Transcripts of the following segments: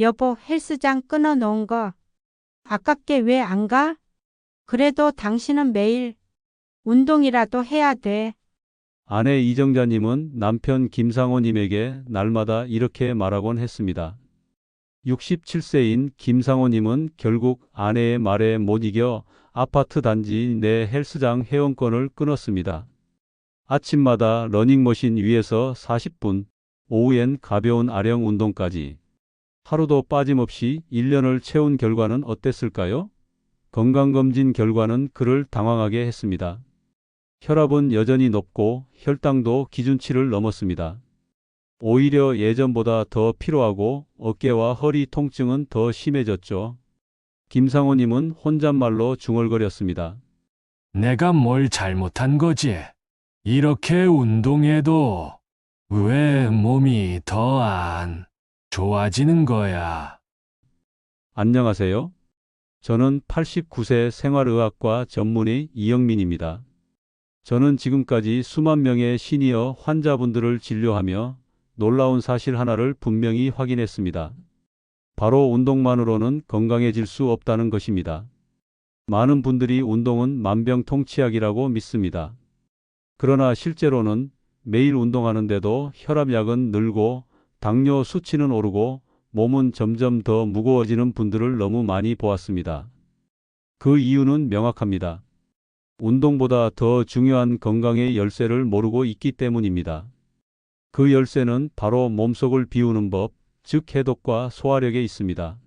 여보, 헬스장 끊어놓은 거 아깝게 왜 안 가? 그래도 당신은 매일 운동이라도 해야 돼. 아내 이정자님은 남편 김상호님에게 날마다 이렇게 말하곤 했습니다. 67세인 김상호님은 결국 아내의 말에 못 이겨 아파트 단지 내 헬스장 회원권을 끊었습니다. 아침마다 러닝머신 위에서 40분, 오후엔 가벼운 아령 운동까지 하루도 빠짐없이 1년을 채운 결과는 어땠을까요? 건강검진 결과는 그를 당황하게 했습니다. 혈압은 여전히 높고 혈당도 기준치를 넘었습니다. 오히려 예전보다 더 피로하고 어깨와 허리 통증은 더 심해졌죠. 김상호님은 혼잣말로 중얼거렸습니다. 내가 뭘 잘못한 거지? 이렇게 운동해도 왜 몸이 더 안 좋아지는 거야? 안녕하세요. 저는 89세 생활의학과 전문의 이영민입니다. 저는 지금까지 수만 명의 시니어 환자분들을 진료하며 놀라운 사실 하나를 분명히 확인했습니다. 바로 운동만으로는 건강해질 수 없다는 것입니다. 많은 분들이 운동은 만병통치약이라고 믿습니다. 그러나 실제로는 매일 운동하는데도 혈압약은 늘고 당뇨 수치는 오르고 몸은 점점 더 무거워지는 분들을 너무 많이 보았습니다. 그 이유는 명확합니다. 운동보다 더 중요한 건강의 열쇠를 모르고 있기 때문입니다. 그 열쇠는 바로 몸속을 비우는 법, 즉 해독과 소화력에 있습니다.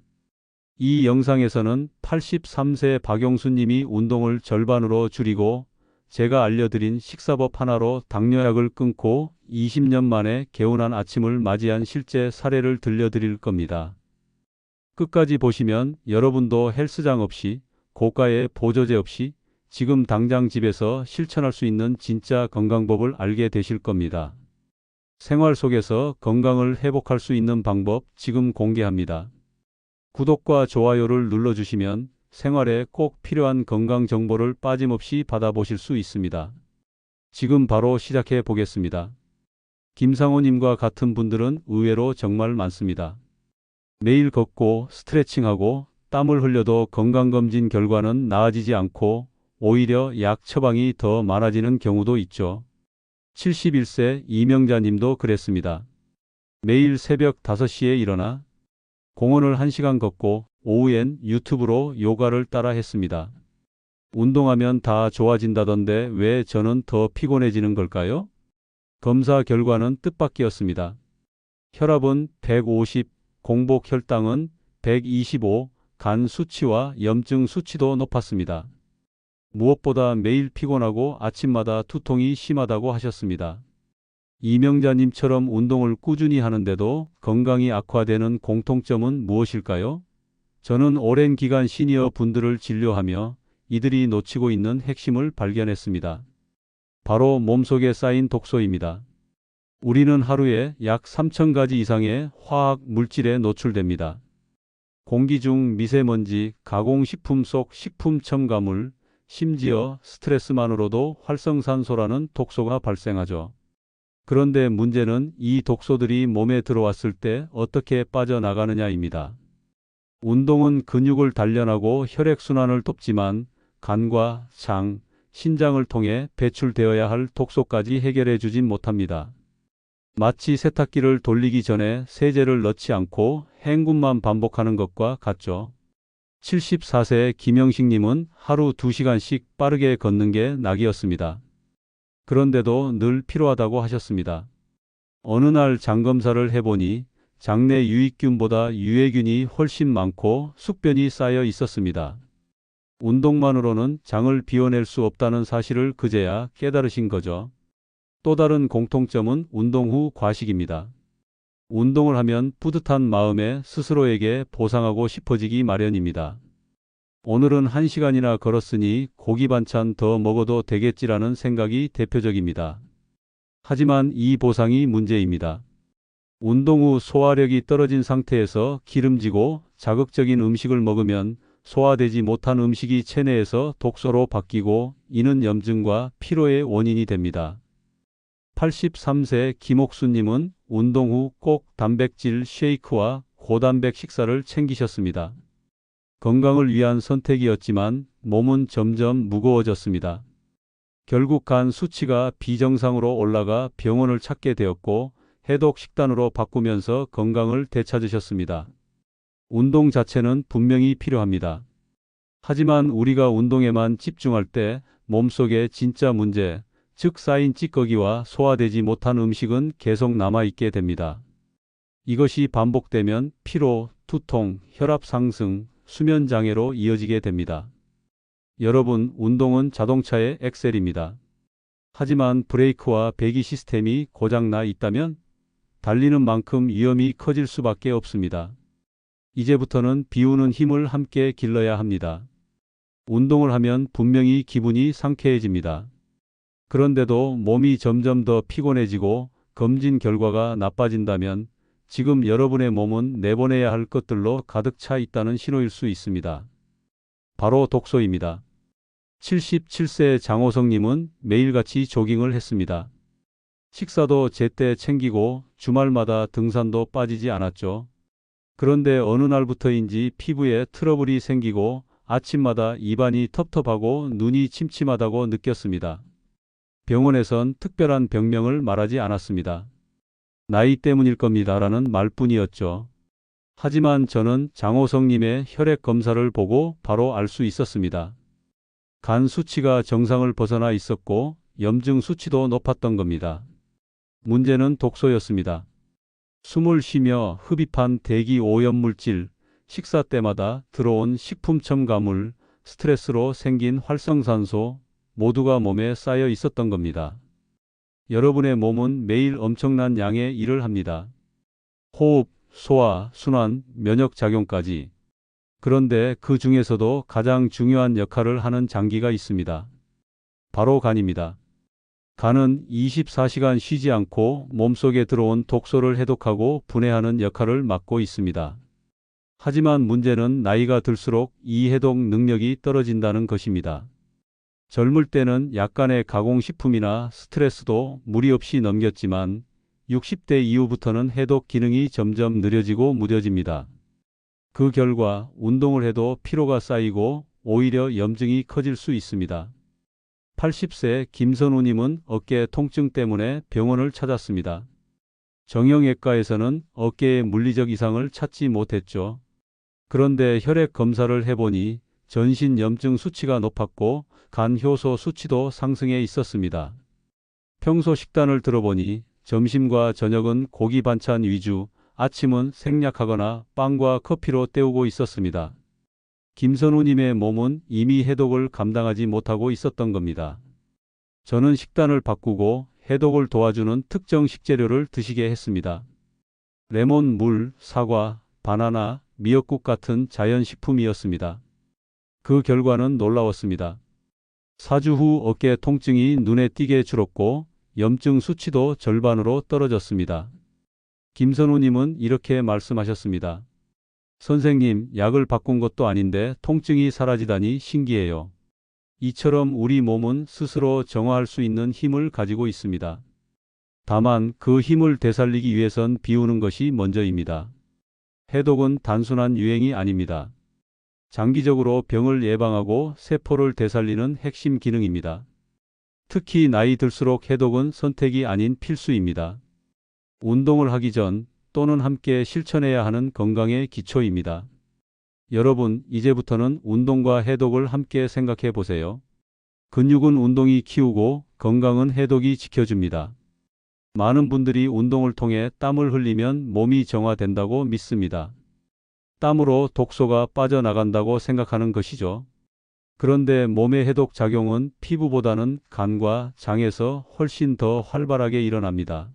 이 영상에서는 83세 박용수님이 운동을 절반으로 줄이고 제가 알려드린 식사법 하나로 당뇨약을 끊고 20년 만에 개운한 아침을 맞이한 실제 사례를 들려드릴 겁니다. 끝까지 보시면 여러분도 헬스장 없이 고가의 보조제 없이 지금 당장 집에서 실천할 수 있는 진짜 건강법을 알게 되실 겁니다. 생활 속에서 건강을 회복할 수 있는 방법 지금 공개합니다. 구독과 좋아요를 눌러주시면 생활에 꼭 필요한 건강 정보를 빠짐없이 받아보실 수 있습니다. 지금 바로 시작해 보겠습니다. 김상호님과 같은 분들은 의외로 정말 많습니다. 매일 걷고 스트레칭하고 땀을 흘려도 건강검진 결과는 나아지지 않고 오히려 약 처방이 더 많아지는 경우도 있죠. 71세 이명자님도 그랬습니다. 매일 새벽 5시에 일어나 공원을 1시간 걷고 오후엔 유튜브로 요가를 따라 했습니다. 운동하면 다 좋아진다던데 왜 저는 더 피곤해지는 걸까요? 검사 결과는 뜻밖이었습니다. 혈압은 150, 공복 혈당은 125, 간 수치와 염증 수치도 높았습니다. 무엇보다 매일 피곤하고 아침마다 두통이 심하다고 하셨습니다. 이명자님처럼 운동을 꾸준히 하는데도 건강이 악화되는 공통점은 무엇일까요? 저는 오랜 기간 시니어 분들을 진료하며 이들이 놓치고 있는 핵심을 발견했습니다. 바로 몸속에 쌓인 독소입니다. 우리는 하루에 약 3,000가지 이상의 화학 물질에 노출됩니다. 공기 중 미세먼지, 가공식품 속 식품 첨가물, 심지어 스트레스만으로도 활성산소라는 독소가 발생하죠. 그런데 문제는 이 독소들이 몸에 들어왔을 때 어떻게 빠져나가느냐입니다. 운동은 근육을 단련하고 혈액순환을 돕지만 간과 장, 신장을 통해 배출되어야 할 독소까지 해결해 주진 못합니다. 마치 세탁기를 돌리기 전에 세제를 넣지 않고 헹굼만 반복하는 것과 같죠. 74세 김영식님은 하루 2시간씩 빠르게 걷는 게 낙이었습니다. 그런데도 늘 피로하다고 하셨습니다. 어느 날 장검사를 해보니 장내 유익균보다 유해균이 훨씬 많고 숙변이 쌓여 있었습니다. 운동만으로는 장을 비워낼 수 없다는 사실을 그제야 깨달으신 거죠. 또 다른 공통점은 운동 후 과식입니다. 운동을 하면 뿌듯한 마음에 스스로에게 보상하고 싶어지기 마련입니다. 오늘은 한 시간이나 걸었으니 고기 반찬 더 먹어도 되겠지라는 생각이 대표적입니다. 하지만 이 보상이 문제입니다. 운동 후 소화력이 떨어진 상태에서 기름지고 자극적인 음식을 먹으면 소화되지 못한 음식이 체내에서 독소로 바뀌고 이는 염증과 피로의 원인이 됩니다. 83세 김옥수님은 운동 후 꼭 단백질 쉐이크와 고단백 식사를 챙기셨습니다. 건강을 위한 선택이었지만 몸은 점점 무거워졌습니다. 결국 간 수치가 비정상으로 올라가 병원을 찾게 되었고 해독 식단으로 바꾸면서 건강을 되찾으셨습니다. 운동 자체는 분명히 필요합니다. 하지만 우리가 운동에만 집중할 때 몸속에 진짜 문제, 즉 쌓인 찌꺼기와 소화되지 못한 음식은 계속 남아있게 됩니다. 이것이 반복되면 피로, 두통, 혈압 상승, 수면 장애로 이어지게 됩니다. 여러분, 운동은 자동차의 엑셀입니다. 하지만 브레이크와 배기 시스템이 고장나 있다면 달리는 만큼 위험이 커질 수밖에 없습니다. 이제부터는 비우는 힘을 함께 길러야 합니다. 운동을 하면 분명히 기분이 상쾌해집니다. 그런데도 몸이 점점 더 피곤해지고 검진 결과가 나빠진다면 지금 여러분의 몸은 내보내야 할 것들로 가득 차 있다는 신호일 수 있습니다. 바로 독소입니다. 77세 장호성님은 매일같이 조깅을 했습니다. 식사도 제때 챙기고 주말마다 등산도 빠지지 않았죠. 그런데 어느 날부터인지 피부에 트러블이 생기고 아침마다 입안이 텁텁하고 눈이 침침하다고 느꼈습니다. 병원에선 특별한 병명을 말하지 않았습니다. 나이 때문일 겁니다라는 말뿐이었죠. 하지만 저는 장호성님의 혈액 검사를 보고 바로 알 수 있었습니다. 간 수치가 정상을 벗어나 있었고 염증 수치도 높았던 겁니다. 문제는 독소였습니다. 숨을 쉬며 흡입한 대기 오염물질, 식사 때마다 들어온 식품 첨가물, 스트레스로 생긴 활성산소 모두가 몸에 쌓여 있었던 겁니다. 여러분의 몸은 매일 엄청난 양의 일을 합니다. 호흡, 소화, 순환, 면역 작용까지. 그런데 그 중에서도 가장 중요한 역할을 하는 장기가 있습니다. 바로 간입니다. 간은 24시간 쉬지 않고 몸속에 들어온 독소를 해독하고 분해하는 역할을 맡고 있습니다. 하지만 문제는 나이가 들수록 이 해독 능력이 떨어진다는 것입니다. 젊을 때는 약간의 가공식품이나 스트레스도 무리 없이 넘겼지만 60대 이후부터는 해독 기능이 점점 느려지고 무뎌집니다. 그 결과 운동을 해도 피로가 쌓이고 오히려 염증이 커질 수 있습니다. 80세 김선우님은 어깨 통증 때문에 병원을 찾았습니다. 정형외과에서는 어깨에 물리적 이상을 찾지 못했죠. 그런데 혈액 검사를 해보니 전신 염증 수치가 높았고 간 효소 수치도 상승해 있었습니다. 평소 식단을 들어보니 점심과 저녁은 고기 반찬 위주, 아침은 생략하거나 빵과 커피로 때우고 있었습니다. 김선우님의 몸은 이미 해독을 감당하지 못하고 있었던 겁니다. 저는 식단을 바꾸고 해독을 도와주는 특정 식재료를 드시게 했습니다. 레몬, 물, 사과, 바나나, 미역국 같은 자연식품이었습니다. 그 결과는 놀라웠습니다. 4주 후 어깨 통증이 눈에 띄게 줄었고 염증 수치도 절반으로 떨어졌습니다. 김선우님은 이렇게 말씀하셨습니다. 선생님, 약을 바꾼 것도 아닌데 통증이 사라지다니 신기해요. 이처럼 우리 몸은 스스로 정화할 수 있는 힘을 가지고 있습니다. 다만 그 힘을 되살리기 위해선 비우는 것이 먼저입니다. 해독은 단순한 유행이 아닙니다. 장기적으로 병을 예방하고 세포를 되살리는 핵심 기능입니다. 특히 나이 들수록 해독은 선택이 아닌 필수입니다. 운동을 하기 전 또는 함께 실천해야 하는 건강의 기초입니다. 여러분, 이제부터는 운동과 해독을 함께 생각해 보세요. 근육은 운동이 키우고 건강은 해독이 지켜줍니다. 많은 분들이 운동을 통해 땀을 흘리면 몸이 정화된다고 믿습니다. 땀으로 독소가 빠져나간다고 생각하는 것이죠. 그런데 몸의 해독 작용은 피부보다는 간과 장에서 훨씬 더 활발하게 일어납니다.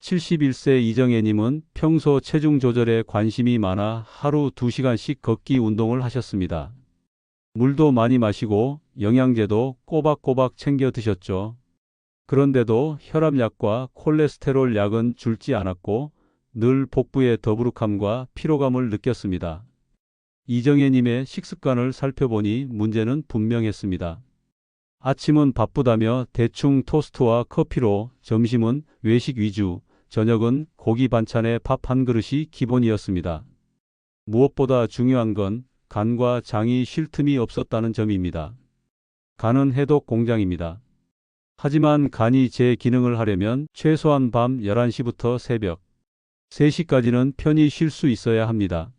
71세 이정혜님은 평소 체중 조절에 관심이 많아 하루 2시간씩 걷기 운동을 하셨습니다. 물도 많이 마시고 영양제도 꼬박꼬박 챙겨 드셨죠. 그런데도 혈압약과 콜레스테롤 약은 줄지 않았고 늘 복부의 더부룩함과 피로감을 느꼈습니다. 이정혜님의 식습관을 살펴보니 문제는 분명했습니다. 아침은 바쁘다며 대충 토스트와 커피로 점심은 외식 위주, 저녁은 고기 반찬에 밥 한 그릇이 기본이었습니다. 무엇보다 중요한 건 간과 장이 쉴 틈이 없었다는 점입니다. 간은 해독 공장입니다. 하지만 간이 제 기능을 하려면 최소한 밤 11시부터 새벽 3시까지는 편히 쉴 수 있어야 합니다.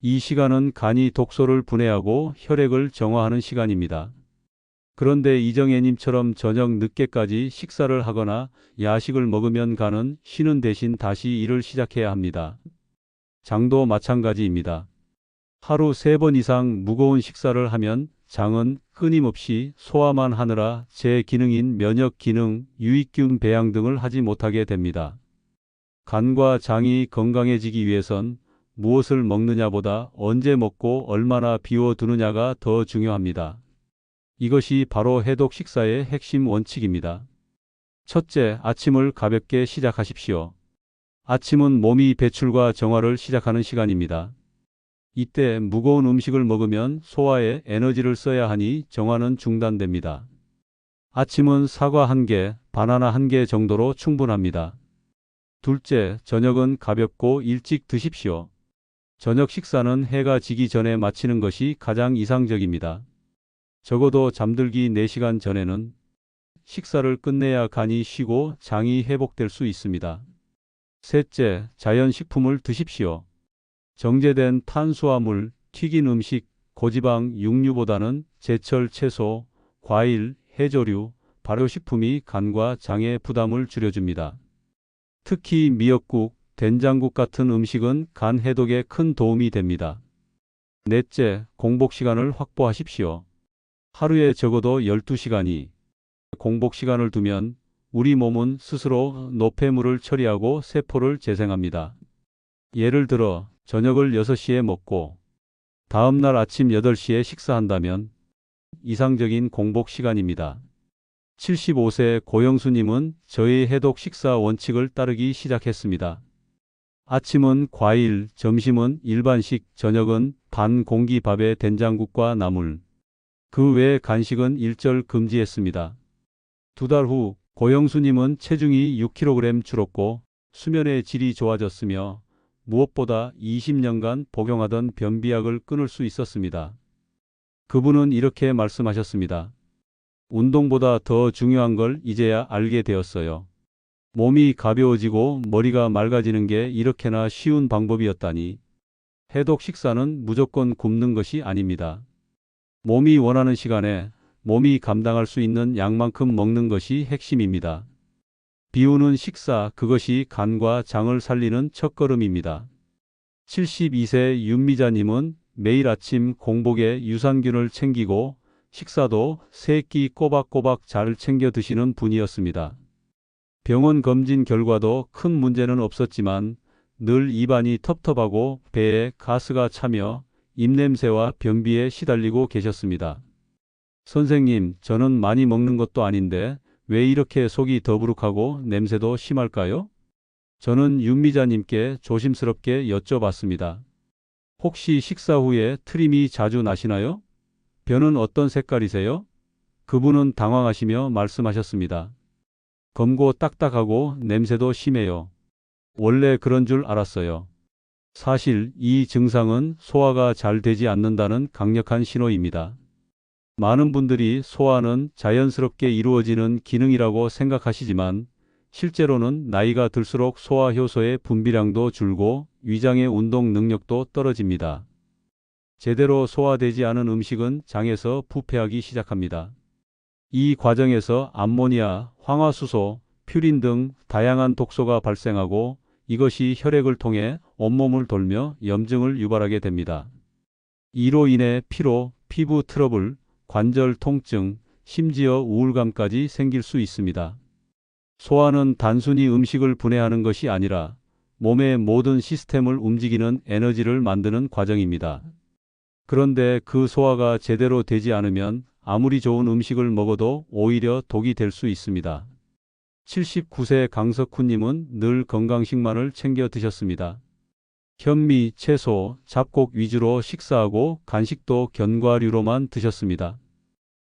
이 시간은 간이 독소를 분해하고 혈액을 정화하는 시간입니다. 그런데 이정혜님처럼 저녁 늦게까지 식사를 하거나 야식을 먹으면 간은 쉬는 대신 다시 일을 시작해야 합니다. 장도 마찬가지입니다. 하루 세 번 이상 무거운 식사를 하면 장은 끊임없이 소화만 하느라 제 기능인 면역 기능, 유익균 배양 등을 하지 못하게 됩니다. 간과 장이 건강해지기 위해선 무엇을 먹느냐보다 언제 먹고 얼마나 비워두느냐가 더 중요합니다. 이것이 바로 해독 식사의 핵심 원칙입니다. 첫째, 아침을 가볍게 시작하십시오. 아침은 몸이 배출과 정화를 시작하는 시간입니다. 이때 무거운 음식을 먹으면 소화에 에너지를 써야 하니 정화는 중단됩니다. 아침은 사과 한 개, 바나나 한개 정도로 충분합니다. 둘째, 저녁은 가볍고 일찍 드십시오. 저녁 식사는 해가 지기 전에 마치는 것이 가장 이상적입니다. 적어도 잠들기 4시간 전에는 식사를 끝내야 간이 쉬고 장이 회복될 수 있습니다. 셋째, 자연식품을 드십시오. 정제된 탄수화물, 튀긴 음식, 고지방 육류보다는 제철 채소, 과일, 해조류, 발효식품이 간과 장의 부담을 줄여줍니다. 특히 미역국, 된장국 같은 음식은 간 해독에 큰 도움이 됩니다. 넷째, 공복 시간을 확보하십시오. 하루에 적어도 12시간이 공복 시간을 두면 우리 몸은 스스로 노폐물을 처리하고 세포를 재생합니다. 예를 들어 저녁을 6시에 먹고 다음 날 아침 8시에 식사한다면 이상적인 공복 시간입니다. 75세 고영수님은 저의 해독 식사 원칙을 따르기 시작했습니다. 아침은 과일, 점심은 일반식, 저녁은 반 공기 밥에 된장국과 나물. 그 외 간식은 일절 금지했습니다. 두 달 후 고영수님은 체중이 6kg 줄었고 수면의 질이 좋아졌으며 무엇보다 20년간 복용하던 변비약을 끊을 수 있었습니다. 그분은 이렇게 말씀하셨습니다. 운동보다 더 중요한 걸 이제야 알게 되었어요. 몸이 가벼워지고 머리가 맑아지는 게 이렇게나 쉬운 방법이었다니. 해독 식사는 무조건 굶는 것이 아닙니다. 몸이 원하는 시간에 몸이 감당할 수 있는 양만큼 먹는 것이 핵심입니다. 비우는 식사, 그것이 간과 장을 살리는 첫걸음입니다. 72세 윤미자님은 매일 아침 공복에 유산균을 챙기고 식사도 세끼 꼬박꼬박 잘 챙겨 드시는 분이었습니다. 병원 검진 결과도 큰 문제는 없었지만 늘 입안이 텁텁하고 배에 가스가 차며 입냄새와 변비에 시달리고 계셨습니다. 선생님, 저는 많이 먹는 것도 아닌데 왜 이렇게 속이 더부룩하고 냄새도 심할까요? 저는 윤미자님께 조심스럽게 여쭤봤습니다. 혹시 식사 후에 트림이 자주 나시나요? 변은 어떤 색깔이세요? 그분은 당황하시며 말씀하셨습니다. 검고 딱딱하고 냄새도 심해요. 원래 그런 줄 알았어요. 사실 이 증상은 소화가 잘 되지 않는다는 강력한 신호입니다. 많은 분들이 소화는 자연스럽게 이루어지는 기능이라고 생각하시지만 실제로는 나이가 들수록 소화 효소의 분비량도 줄고 위장의 운동 능력도 떨어집니다. 제대로 소화되지 않은 음식은 장에서 부패하기 시작합니다. 이 과정에서 암모니아, 황화수소, 퓨린 등 다양한 독소가 발생하고 이것이 혈액을 통해 온몸을 돌며 염증을 유발하게 됩니다. 이로 인해 피로, 피부 트러블, 관절 통증, 심지어 우울감까지 생길 수 있습니다. 소화는 단순히 음식을 분해하는 것이 아니라 몸의 모든 시스템을 움직이는 에너지를 만드는 과정입니다. 그런데 그 소화가 제대로 되지 않으면 아무리 좋은 음식을 먹어도 오히려 독이 될 수 있습니다. 79세 강석훈님은 늘 건강식만을 챙겨 드셨습니다. 현미, 채소, 잡곡 위주로 식사하고 간식도 견과류로만 드셨습니다.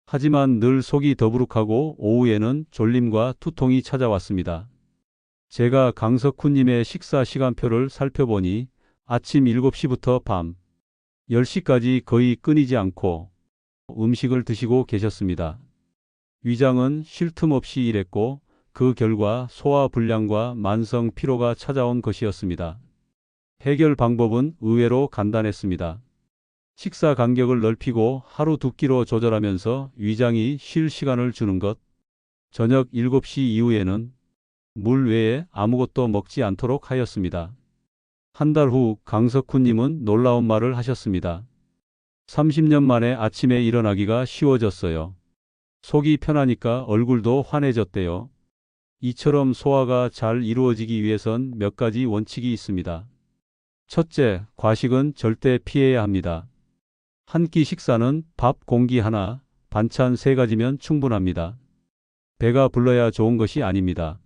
하지만 늘 속이 더부룩하고 오후에는 졸림과 투통이 찾아왔습니다. 제가 강석훈님의 식사 시간표를 살펴보니 아침 7시부터 밤 10시까지 거의 끊이지 않고 음식을 드시고 계셨습니다. 위장은 쉴 틈 없이 일했고 그 결과 소화 불량과 만성 피로가 찾아온 것이었습니다. 해결 방법은 의외로 간단했습니다. 식사 간격을 넓히고 하루 두 끼로 조절하면서 위장이 쉴 시간을 주는 것. 저녁 7시 이후에는 물 외에 아무것도 먹지 않도록 하였습니다. 한 달 후 강석훈님은 놀라운 말을 하셨습니다. 30년 만에 아침에 일어나기가 쉬워졌어요. 속이 편하니까 얼굴도 환해졌대요. 이처럼 소화가 잘 이루어지기 위해선 몇 가지 원칙이 있습니다. 첫째, 과식은 절대 피해야 합니다. 한 끼 식사는 밥 공기 하나, 반찬 세 가지면 충분합니다. 배가 불러야 좋은 것이 아닙니다.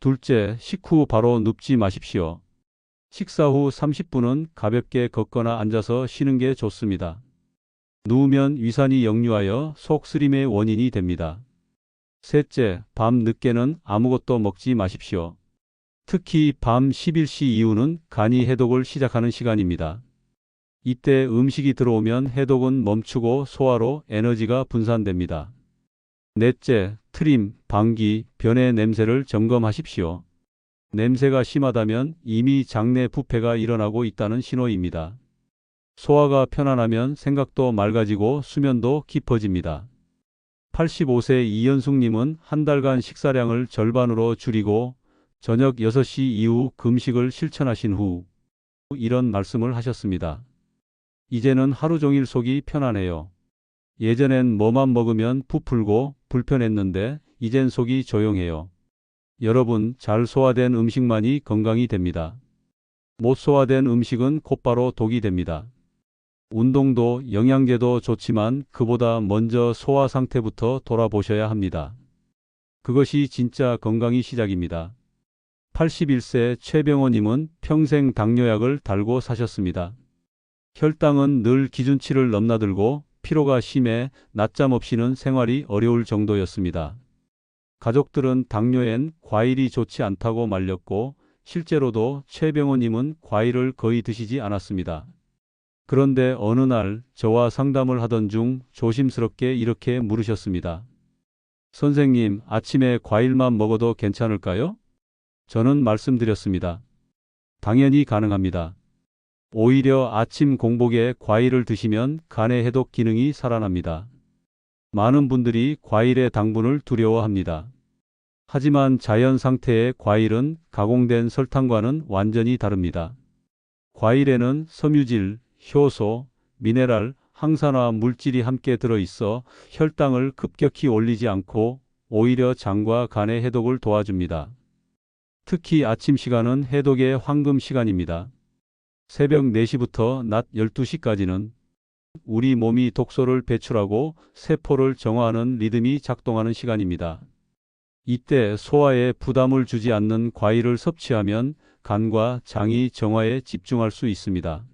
둘째, 식후 바로 눕지 마십시오. 식사 후 30분은 가볍게 걷거나 앉아서 쉬는 게 좋습니다. 누우면 위산이 역류하여 속 쓰림의 원인이 됩니다. 셋째, 밤 늦게는 아무것도 먹지 마십시오. 특히 밤 11시 이후는 간이 해독을 시작하는 시간입니다. 이때 음식이 들어오면 해독은 멈추고 소화로 에너지가 분산됩니다. 넷째, 트림, 방귀, 변의 냄새를 점검하십시오. 냄새가 심하다면 이미 장내 부패가 일어나고 있다는 신호입니다. 소화가 편안하면 생각도 맑아지고 수면도 깊어집니다. 85세 이연숙님은 한 달간 식사량을 절반으로 줄이고 저녁 6시 이후 금식을 실천하신 후 이런 말씀을 하셨습니다. 이제는 하루 종일 속이 편안해요. 예전엔 뭐만 먹으면 부풀고 불편했는데 이젠 속이 조용해요. 여러분, 잘 소화된 음식만이 건강이 됩니다. 못 소화된 음식은 곧바로 독이 됩니다. 운동도 영양제도 좋지만 그보다 먼저 소화 상태부터 돌아보셔야 합니다. 그것이 진짜 건강이 시작입니다. 81세 최병호님은 평생 당뇨약을 달고 사셨습니다. 혈당은 늘 기준치를 넘나들고 피로가 심해 낮잠 없이는 생활이 어려울 정도였습니다. 가족들은 당뇨엔 과일이 좋지 않다고 말렸고 실제로도 최병호님은 과일을 거의 드시지 않았습니다. 그런데 어느 날 저와 상담을 하던 중 조심스럽게 이렇게 물으셨습니다. 선생님, 아침에 과일만 먹어도 괜찮을까요? 저는 말씀드렸습니다. 당연히 가능합니다. 오히려 아침 공복에 과일을 드시면 간의 해독 기능이 살아납니다. 많은 분들이 과일의 당분을 두려워합니다. 하지만 자연 상태의 과일은 가공된 설탕과는 완전히 다릅니다. 과일에는 섬유질, 효소, 미네랄, 항산화 물질이 함께 들어있어 혈당을 급격히 올리지 않고 오히려 장과 간의 해독을 도와줍니다. 특히 아침 시간은 해독의 황금 시간입니다. 새벽 4시부터 낮 12시까지는 우리 몸이 독소를 배출하고 세포를 정화하는 리듬이 작동하는 시간입니다. 이때 소화에 부담을 주지 않는 과일을 섭취하면 간과 장이 정화에 집중할 수 있습니다.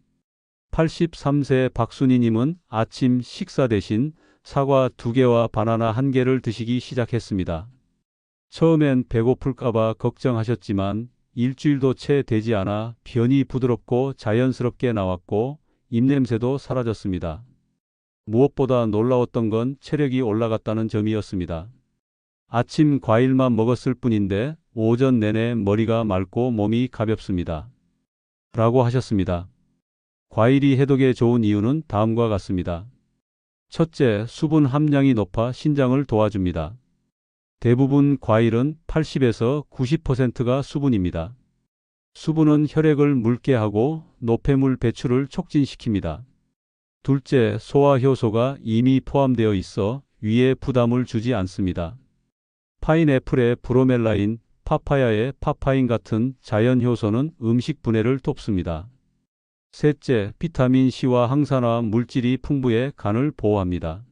83세 박순희님은 아침 식사 대신 사과 2개와 바나나 1개를 드시기 시작했습니다. 처음엔 배고플까봐 걱정하셨지만 일주일도 채 되지 않아 변이 부드럽고 자연스럽게 나왔고 입냄새도 사라졌습니다. 무엇보다 놀라웠던 건 체력이 올라갔다는 점이었습니다. 아침 과일만 먹었을 뿐인데 오전 내내 머리가 맑고 몸이 가볍습니다. 라고 하셨습니다. 과일이 해독에 좋은 이유는 다음과 같습니다. 첫째, 수분 함량이 높아 신장을 도와줍니다. 대부분 과일은 80에서 90%가 수분입니다. 수분은 혈액을 묽게 하고 노폐물 배출을 촉진시킵니다. 둘째, 소화 효소가 이미 포함되어 있어 위에 부담을 주지 않습니다. 파인애플의 브로멜라인, 파파야의 파파인 같은 자연 효소는 음식 분해를 돕습니다. 셋째, 비타민 C와 항산화 물질이 풍부해 간을 보호합니다.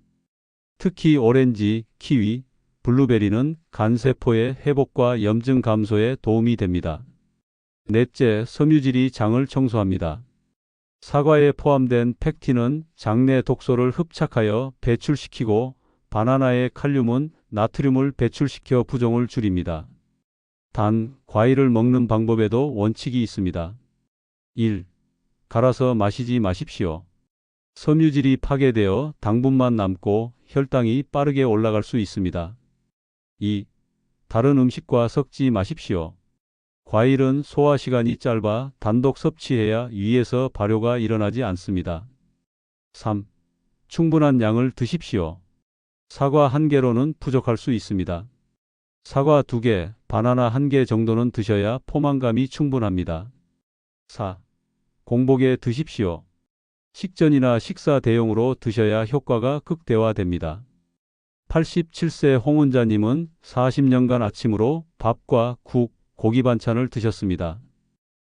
특히 오렌지, 키위, 블루베리는 간세포의 회복과 염증 감소에 도움이 됩니다. 넷째, 섬유질이 장을 청소합니다. 사과에 포함된 팩틴은 장내 독소를 흡착하여 배출시키고 바나나의 칼륨은 나트륨을 배출시켜 부종을 줄입니다. 단, 과일을 먹는 방법에도 원칙이 있습니다. 1. 갈아서 마시지 마십시오. 섬유질이 파괴되어 당분만 남고 혈당이 빠르게 올라갈 수 있습니다. 2. 다른 음식과 섞지 마십시오. 과일은 소화 시간이 짧아 단독 섭취해야 위에서 발효가 일어나지 않습니다. 3. 충분한 양을 드십시오. 사과 한 개로는 부족할 수 있습니다. 사과 두 개, 바나나 한 개 정도는 드셔야 포만감이 충분합니다. 4. 공복에 드십시오. 식전이나 식사 대용으로 드셔야 효과가 극대화됩니다. 87세 홍은자님은 40년간 아침으로 밥과 국, 고기 반찬을 드셨습니다.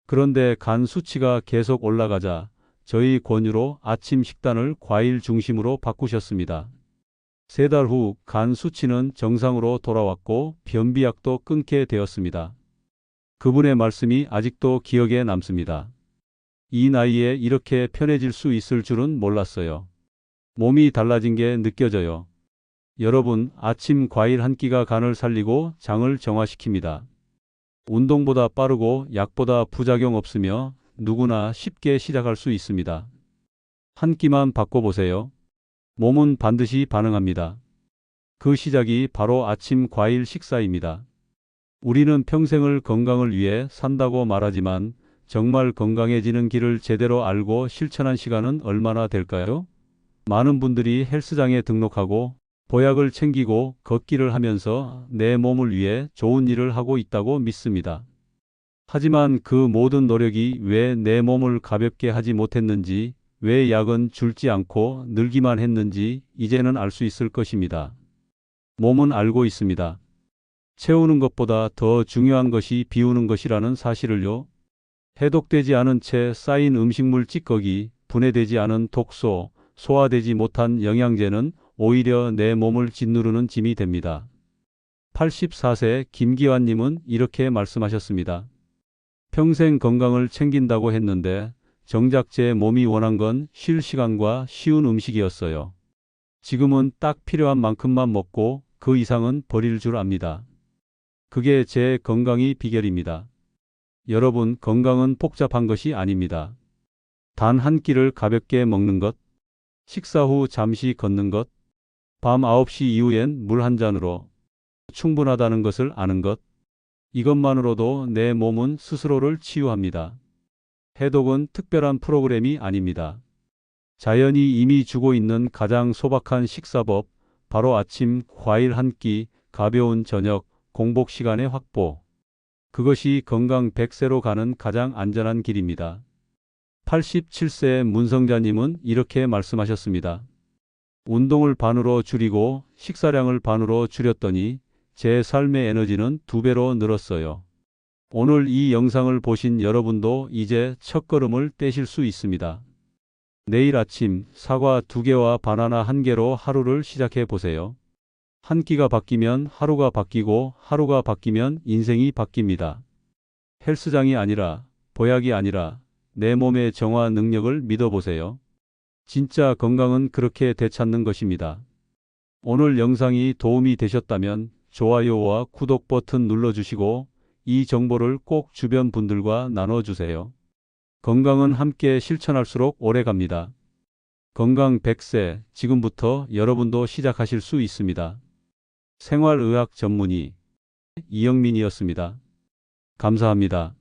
그런데 간 수치가 계속 올라가자 저희 권유로 아침 식단을 과일 중심으로 바꾸셨습니다. 세 달 후 간 수치는 정상으로 돌아왔고 변비약도 끊게 되었습니다. 그분의 말씀이 아직도 기억에 남습니다. 이 나이에 이렇게 편해질 수 있을 줄은 몰랐어요. 몸이 달라진 게 느껴져요. 여러분, 아침 과일 한 끼가 간을 살리고 장을 정화시킵니다. 운동보다 빠르고 약보다 부작용 없으며 누구나 쉽게 시작할 수 있습니다. 한 끼만 바꿔보세요. 몸은 반드시 반응합니다. 그 시작이 바로 아침 과일 식사입니다. 우리는 평생을 건강을 위해 산다고 말하지만 정말 건강해지는 길을 제대로 알고 실천한 시간은 얼마나 될까요? 많은 분들이 헬스장에 등록하고 보약을 챙기고 걷기를 하면서 내 몸을 위해 좋은 일을 하고 있다고 믿습니다. 하지만 그 모든 노력이 왜 내 몸을 가볍게 하지 못했는지, 왜 약은 줄지 않고 늘기만 했는지 이제는 알 수 있을 것입니다. 몸은 알고 있습니다. 채우는 것보다 더 중요한 것이 비우는 것이라는 사실을요. 해독되지 않은 채 쌓인 음식물 찌꺼기, 분해되지 않은 독소, 소화되지 못한 영양제는 오히려 내 몸을 짓누르는 짐이 됩니다. 84세 김기환님은 이렇게 말씀하셨습니다. 평생 건강을 챙긴다고 했는데 정작 제 몸이 원한 건 쉴 시간과 쉬운 음식이었어요. 지금은 딱 필요한 만큼만 먹고 그 이상은 버릴 줄 압니다. 그게 제 건강의 비결입니다. 여러분, 건강은 복잡한 것이 아닙니다. 단 한 끼를 가볍게 먹는 것, 식사 후 잠시 걷는 것, 밤 9시 이후엔 물 한 잔으로 충분하다는 것을 아는 것, 이것만으로도 내 몸은 스스로를 치유합니다. 해독은 특별한 프로그램이 아닙니다. 자연이 이미 주고 있는 가장 소박한 식사법, 바로 아침 과일 한 끼, 가벼운 저녁, 공복 시간의 확보. 그것이 건강 100세로 가는 가장 안전한 길입니다. 87세 문성자님은 이렇게 말씀하셨습니다. 운동을 반으로 줄이고 식사량을 반으로 줄였더니 제 삶의 에너지는 두 배로 늘었어요. 오늘 이 영상을 보신 여러분도 이제 첫걸음을 떼실 수 있습니다. 내일 아침 사과 두 개와 바나나 한 개로 하루를 시작해 보세요. 한 끼가 바뀌면 하루가 바뀌고 하루가 바뀌면 인생이 바뀝니다. 헬스장이 아니라 보약이 아니라 내 몸의 정화 능력을 믿어보세요. 진짜 건강은 그렇게 되찾는 것입니다. 오늘 영상이 도움이 되셨다면 좋아요와 구독 버튼 눌러주시고 이 정보를 꼭 주변 분들과 나눠주세요. 건강은 함께 실천할수록 오래 갑니다. 건강 100세 지금부터 여러분도 시작하실 수 있습니다. 생활의학 전문의 이영민이었습니다. 감사합니다.